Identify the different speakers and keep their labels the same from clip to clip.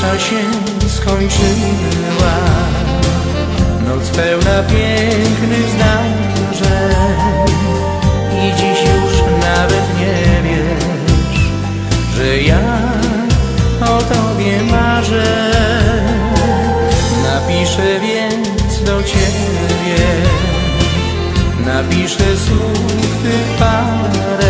Speaker 1: cisza się skończyła. Noc pełna pięknych zdarzeń I dziś już nawet nie wiesz Że ja o tobie marzę. Napiszę więc do ciebie Napiszę słów tych parę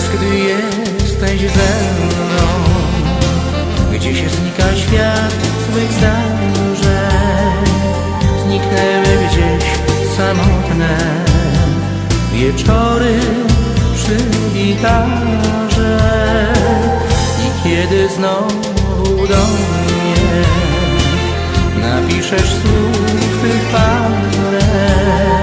Speaker 1: Teraz, gdy jesteś ze mną Gdzie się znika świat złych zdarzeń Zniknęły gdzieś samotne Wieczory przy gitarze I kiedy znowu do mnie Napiszesz słów tych parę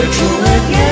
Speaker 1: to again.